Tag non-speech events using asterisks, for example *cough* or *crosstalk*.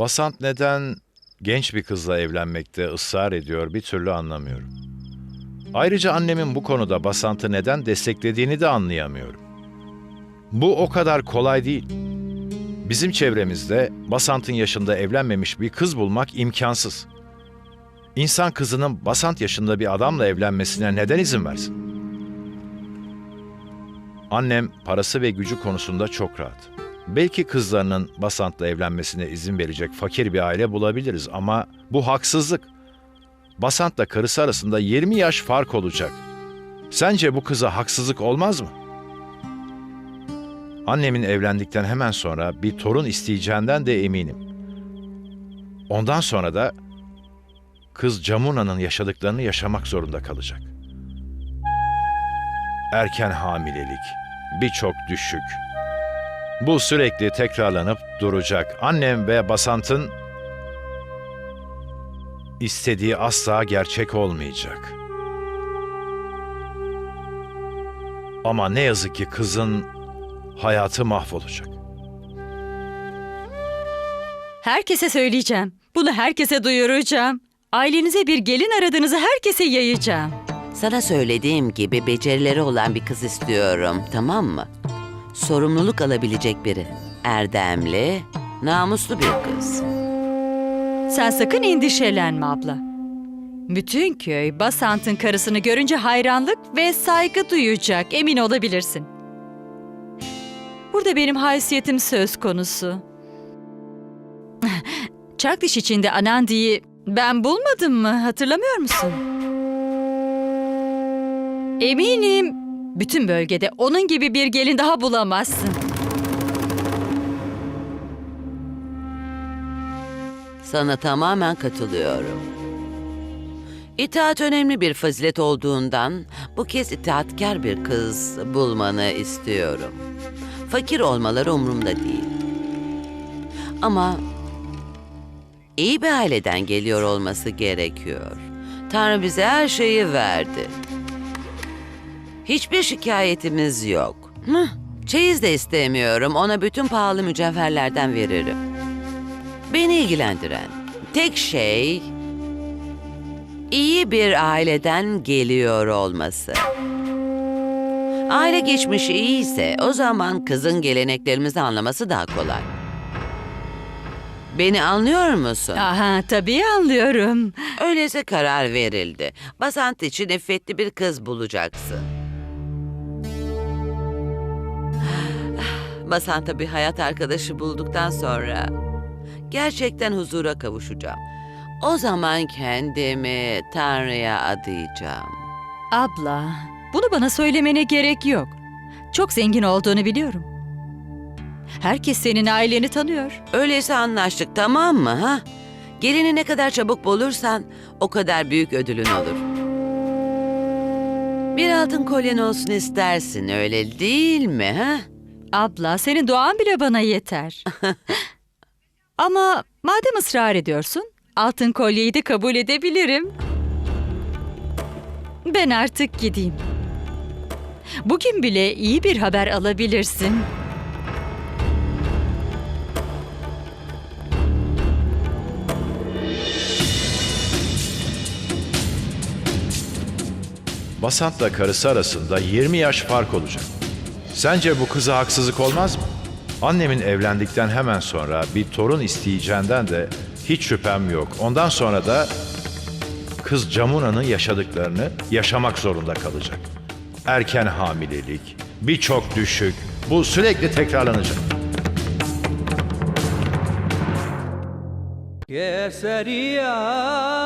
Basant neden genç bir kızla evlenmekte ısrar ediyor bir türlü anlamıyorum. Ayrıca annemin bu konuda Basant'ı neden desteklediğini de anlayamıyorum. Bu o kadar kolay değil. Bizim çevremizde Basant'ın yaşında evlenmemiş bir kız bulmak imkansız. İnsan kızının Basant yaşında bir adamla evlenmesine neden izin versin? Annem parası ve gücü konusunda çok rahat. Belki kızlarının Basant'la evlenmesine izin verecek fakir bir aile bulabiliriz ama bu haksızlık. Basant'la karısı arasında 20 yaş fark olacak. Sence bu kıza haksızlık olmaz mı? Annemin evlendikten hemen sonra bir torun isteyeceğinden de eminim. Ondan sonra da kız Camuna'nın yaşadıklarını yaşamak zorunda kalacak. Erken hamilelik, birçok düşük. Bu sürekli tekrarlanıp duracak. Annem ve Basant'ın istediği asla gerçek olmayacak. Ama ne yazık ki kızın hayatı mahvolacak. Herkese söyleyeceğim. Bunu herkese duyuracağım. Ailenize bir gelin aradığınızı herkese yayacağım. Sana söylediğim gibi becerileri olan bir kız istiyorum, tamam mı? Sorumluluk alabilecek biri. Erdemli, namuslu bir kız. Sen sakın endişelenme abla. Bütün köy Basant'ın karısını görünce hayranlık ve saygı duyacak, emin olabilirsin. Burada benim haysiyetim söz konusu. *laughs* Çakdiş içinde Anandi'yi ben bulmadım mı hatırlamıyor musun? Eminim bütün bölgede onun gibi bir gelin daha bulamazsın. Sana tamamen katılıyorum. İtaat önemli bir fazilet olduğundan bu kez itaatkar bir kız bulmanı istiyorum. Fakir olmaları umurumda değil. Ama iyi bir aileden geliyor olması gerekiyor. Tanrı bize her şeyi verdi. Hiçbir şikayetimiz yok. Hıh, Çeyiz de istemiyorum. Ona bütün pahalı mücevherlerden veririm. Beni ilgilendiren tek şey iyi bir aileden geliyor olması. Aile geçmişi iyiyse o zaman kızın geleneklerimizi anlaması daha kolay. Beni anlıyor musun? Aha tabii anlıyorum. Öyleyse karar verildi. Basant için iffetli bir kız bulacaksın. Basant'a bir hayat arkadaşı bulduktan sonra gerçekten huzura kavuşacağım. O zaman kendimi Tanrı'ya adayacağım. Abla, bunu bana söylemene gerek yok. Çok zengin olduğunu biliyorum. Herkes senin aileni tanıyor. Öyleyse anlaştık tamam mı ha? Gelini ne kadar çabuk bulursan o kadar büyük ödülün olur. Bir altın kolyen olsun istersin öyle değil mi ha? Abla, senin duan bile bana yeter. *laughs* Ama madem ısrar ediyorsun, altın kolyeyi de kabul edebilirim. Ben artık gideyim. Bugün bile iyi bir haber alabilirsin. Basant'la karısı arasında 20 yaş fark olacak. Sence bu kıza haksızlık olmaz mı? Annemin evlendikten hemen sonra bir torun isteyeceğinden de hiç şüphem yok. Ondan sonra da kız Camuna'nın yaşadıklarını yaşamak zorunda kalacak. Erken hamilelik, birçok düşük, bu sürekli tekrarlanacak. Keseria